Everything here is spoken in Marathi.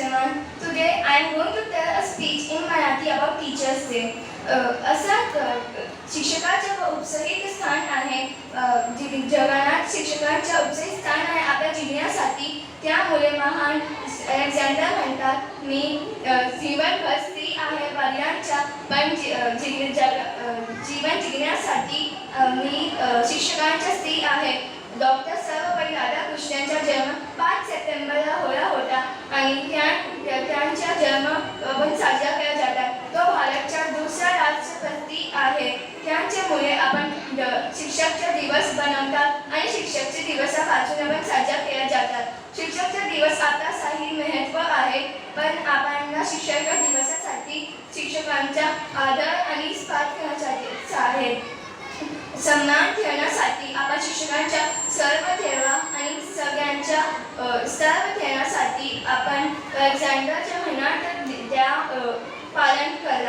I'm going to tell a speech in Marathi about Teachers Day. Uh, असा क- शिक्षकाचे व उपसहित स्थान आहे अ, शिक्षकांच्या उपसहित स्थान आहे आपल्या जिंकण्यासाठी त्यामुळे महान अलेक्झांडर म्हणतात मी जीवन स्त्री आहे वडिलांच्या पण जि- जग जीवन जिंकण्यासाठी मी शिक्षकांच्या स्त्री आहे डॉक्टर सर्वपल्ली राधाकृष्णांचा जन्म पाच सप्टेंबरला होला होता आणि त्या त्या- त्यांचा जन्म पण साजरा केला जातात तो भारतचा दुसरा राष्ट्रपती आहे मुले आपण द- शिक्षकचा दिवस बनवतात आणि शिक्षकचे दिवस दिवसापासून आपण साजरा केला जातात. शिक्षकचा दिवस आता साही महत्त्व आहे पण आपण शिक्षक दिवसासाठी शिक्षकांचा आदर आणि स्पात करण्यासाठी आहे. सन्मान ठेवण्यासाठी आपण शिक्षकांच्या सर्व ठेवा आणि सगळ्यांच्या सर्व ठेवण्यासाठी आपण अलेक्झांडरच्या म्हणा त्या पालन करा.